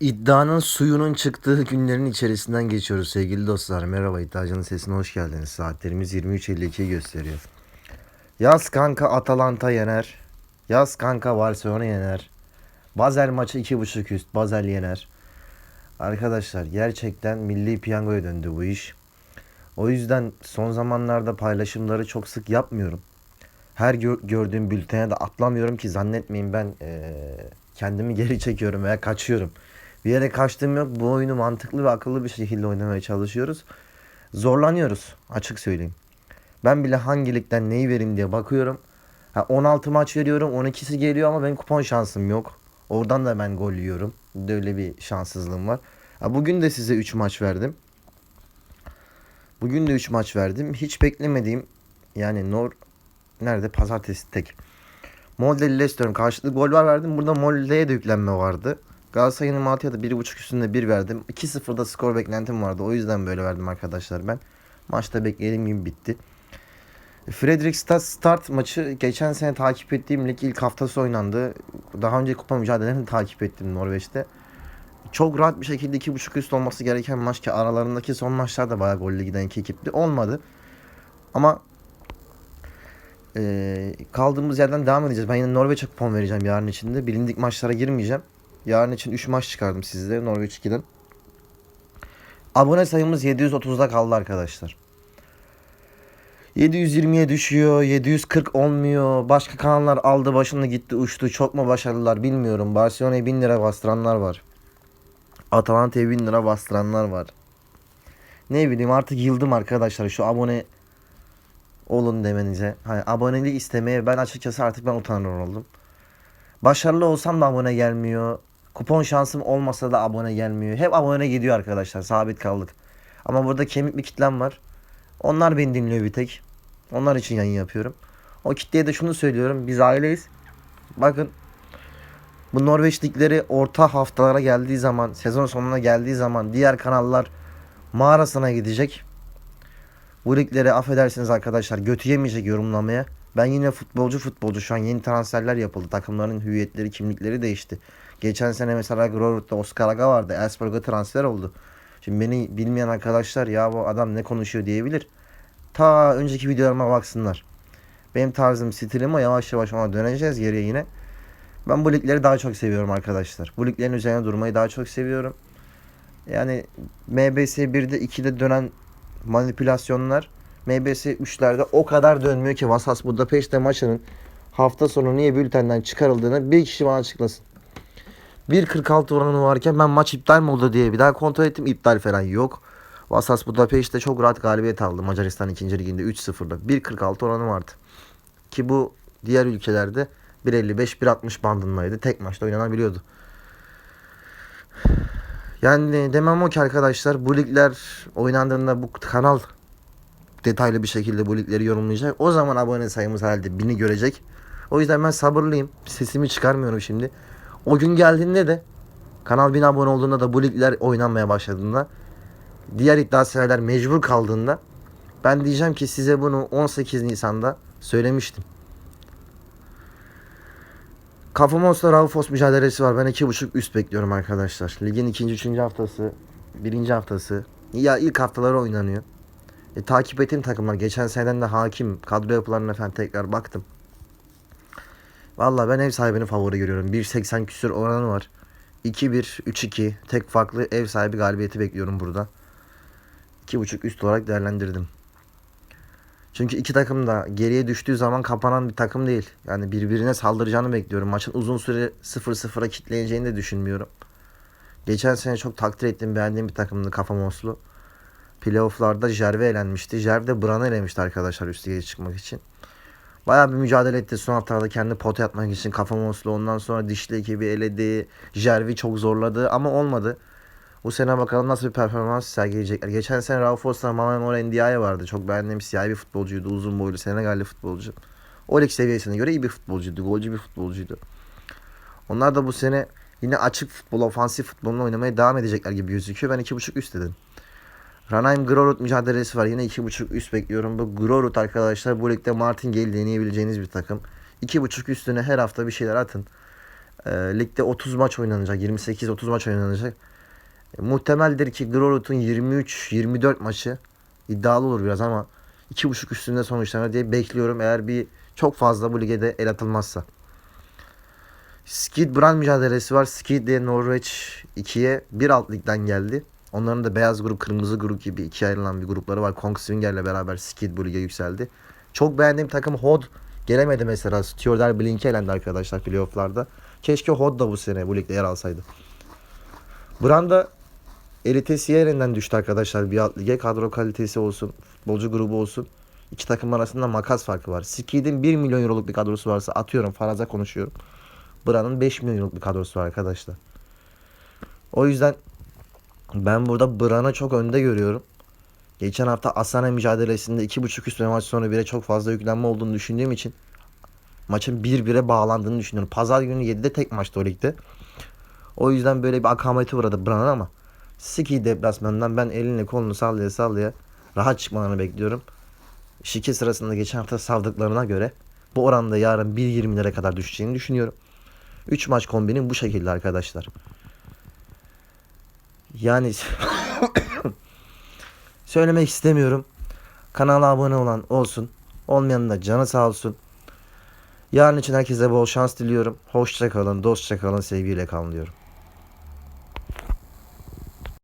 İddianın suyunun çıktığı günlerin içerisinden geçiyoruz sevgili dostlar. Merhaba iddiacının sesine hoş geldiniz. Saatlerimiz 23.52 gösteriyor. Yaz kanka Atalanta yener. Yaz kanka Barcelona yener. Basel maçı 2.5 üst. Basel yener. Arkadaşlar gerçekten milli piyangoya döndü bu iş. O yüzden son zamanlarda paylaşımları çok sık yapmıyorum. Her gör- gördüğüm bültene de atlamıyorum ki zannetmeyin ben eee, kendimi geri çekiyorum veya kaçıyorum. Bir yere kaçtığım yok. Bu oyunu mantıklı ve akıllı bir şekilde oynamaya çalışıyoruz. Zorlanıyoruz açık söyleyeyim. Ben bile hangi ligden neyi vereyim diye bakıyorum. Ha, 16 maç veriyorum 12'si geliyor ama benim kupon şansım yok. Oradan da ben gol yiyorum. Böyle bir şanssızlığım var. Ha, bugün de size 3 maç verdim. Bugün de 3 maç verdim. Hiç beklemediğim yani Nor nerede pazartesi tek. Molde Leicester'ın karşılıklı gol var verdim. Burada Molde'ye de yüklenme vardı. Galatasaray'ın Malatya'da 1.5 üstünde 1 verdim. 2-0'da skor beklentim vardı. O yüzden böyle verdim arkadaşlar ben. Maçta beklediğim gibi bitti. Fredrikstad Start maçı geçen sene takip ettiğim lig ilk haftası oynandı. Daha önce kupa mücadelelerini takip ettim Norveç'te. Çok rahat bir şekilde 2.5 üst olması gereken maç ki aralarındaki son maçlar da bayağı gollü giden iki ekipti. Olmadı. Ama eee, kaldığımız yerden devam edeceğiz. Ben yine Norveç'e kupon vereceğim yarın içinde. Bilindik maçlara girmeyeceğim. Yarın için 3 maç çıkardım sizlere Norveç 2'den. Abone sayımız 730'da kaldı arkadaşlar. 720'ye düşüyor. 740 olmuyor. Başka kanallar aldı başını gitti uçtu. Çok mu başarılılar bilmiyorum. Barcelona'ya 1000 lira bastıranlar var. Atalanta'ya 1000 lira bastıranlar var. Ne bileyim artık yıldım arkadaşlar şu abone olun demenize. Hani abonelik istemeye ben açıkçası artık ben utanır oldum. Başarılı olsam da abone gelmiyor. Kupon şansım olmasa da abone gelmiyor. Hep abone gidiyor arkadaşlar. Sabit kaldık. Ama burada kemik bir kitlem var. Onlar beni dinliyor bir tek. Onlar için yayın yapıyorum. O kitleye de şunu söylüyorum. Biz aileyiz. Bakın bu Norveç ligleri orta haftalara geldiği zaman, sezon sonuna geldiği zaman diğer kanallar mağarasına gidecek. Bu ligleri affedersiniz arkadaşlar götü yemeyecek yorumlamaya. Ben yine futbolcu futbolcu şu an yeni transferler yapıldı. Takımların hüviyetleri, kimlikleri değişti. Geçen sene mesela Grorud'da Oscar Aga vardı. Elfsborg'a transfer oldu. Şimdi beni bilmeyen arkadaşlar ya bu adam ne konuşuyor diyebilir. Ta önceki videolarıma baksınlar. Benim tarzım, stilim o. Yavaş yavaş ona döneceğiz geriye yine. Ben bu ligleri daha çok seviyorum arkadaşlar. Bu liglerin üzerine durmayı daha çok seviyorum. Yani MBS 1'de 2'de dönen manipülasyonlar MBS 3'lerde o kadar dönmüyor ki Vasas Budapeşte maçının hafta sonu niye bültenden çıkarıldığını bir kişi bana açıklasın. 1.46 oranı varken ben maç iptal mi oldu diye bir daha kontrol ettim. iptal falan yok. Vasas Budapeşte çok rahat galibiyet aldı Macaristan 2. liginde 3-0'da. 1.46 oranı vardı. Ki bu diğer ülkelerde 1.55-1.60 bandındaydı. Tek maçta oynanabiliyordu. Yani demem o ki arkadaşlar bu ligler oynandığında bu kanal detaylı bir şekilde bu ligleri yorumlayacak. O zaman abone sayımız herhalde bini görecek. O yüzden ben sabırlıyım. Sesimi çıkarmıyorum şimdi. O gün geldiğinde de kanal 1000 abone olduğunda da bu ligler oynanmaya başladığında diğer iddia mecbur kaldığında ben diyeceğim ki size bunu 18 Nisan'da söylemiştim. Kafamos'la Raufos mücadelesi var. Ben 2.5 üst bekliyorum arkadaşlar. Ligin ikinci, üçüncü haftası, birinci haftası. Ya ilk haftaları oynanıyor. E, takip ettiğim takımlar. Geçen seneden de hakim. Kadro yapılarına falan tekrar baktım. Valla ben ev sahibini favori görüyorum. 1.80 küsür oranı var. 2-1, 3-2. Tek farklı ev sahibi galibiyeti bekliyorum burada. 2.5 üst olarak değerlendirdim. Çünkü iki takım da geriye düştüğü zaman kapanan bir takım değil. Yani birbirine saldıracağını bekliyorum. Maçın uzun süre 0-0'a kitleyeceğini de düşünmüyorum. Geçen sene çok takdir ettiğim, beğendiğim bir takımdı Kafa Moslu. Playoff'larda Jerve elenmişti. Jerve de Bran'ı elemişti arkadaşlar üst lige çıkmak için. Bayağı bir mücadele etti son haftalarda kendi pota atmak için Kafa Moslu. Ondan sonra dişli ekibi eledi. Jervi çok zorladı ama olmadı. Bu sene bakalım nasıl bir performans sergileyecekler. Geçen sene Raufos'la Mamen Mor Ndiaye vardı. Çok beğendiğim siyahi bir futbolcuydu. Uzun boylu Senegalli futbolcu. O lig seviyesine göre iyi bir futbolcuydu. Golcü bir futbolcuydu. Onlar da bu sene yine açık futbol, ofansif futbolunu oynamaya devam edecekler gibi gözüküyor. Ben 2.5 üst dedim. Ranheim Grorud mücadelesi var. Yine 2.5 üst bekliyorum. Bu Grorud arkadaşlar bu ligde Martin Gale deneyebileceğiniz bir takım. 2.5 üstüne her hafta bir şeyler atın. E, ligde 30 maç oynanacak. 28-30 maç oynanacak. E, muhtemeldir ki Grorut'un 23-24 maçı iddialı olur biraz ama 2.5 üstünde sonuçlanır diye bekliyorum. Eğer bir çok fazla bu ligede el atılmazsa. Skid Brand mücadelesi var. Skid de Norveç 2'ye bir alt ligden geldi. Onların da beyaz grup, kırmızı grup gibi ikiye ayrılan bir grupları var. Kongsvinger'le beraber Skid bu lige yükseldi. Çok beğendiğim takım Hod gelemedi mesela. Stjordal Blink'e elendi arkadaşlar playofflarda. Keşke Hod da bu sene bu ligde yer alsaydı. Branda Elite yerinden düştü arkadaşlar bir alt lige. Kadro kalitesi olsun, futbolcu grubu olsun. İki takım arasında makas farkı var. Skid'in 1 milyon euroluk bir kadrosu varsa atıyorum faraza konuşuyorum. Brand'ın 5 milyon euroluk bir kadrosu var arkadaşlar. O yüzden ben burada Bran'ı çok önde görüyorum. Geçen hafta Asana mücadelesinde 2.5 üst maç sonra bire çok fazla yüklenme olduğunu düşündüğüm için maçın 1-1'e bağlandığını düşünüyorum. Pazar günü 7'de tek maçtı o ligde. O yüzden böyle bir akamete uğradı Bran'a ama Ski deplasmanından ben elini kolunu sallaya sallaya rahat çıkmalarını bekliyorum. Şike sırasında geçen hafta savdıklarına göre bu oranda yarın 1.20'lere kadar düşeceğini düşünüyorum. 3 maç kombinin bu şekilde arkadaşlar. Yani söylemek istemiyorum. Kanala abone olan olsun. Olmayan da canı sağ olsun. Yarın için herkese bol şans diliyorum. Hoşça kalın, dostça kalın, sevgiyle kalın diyorum.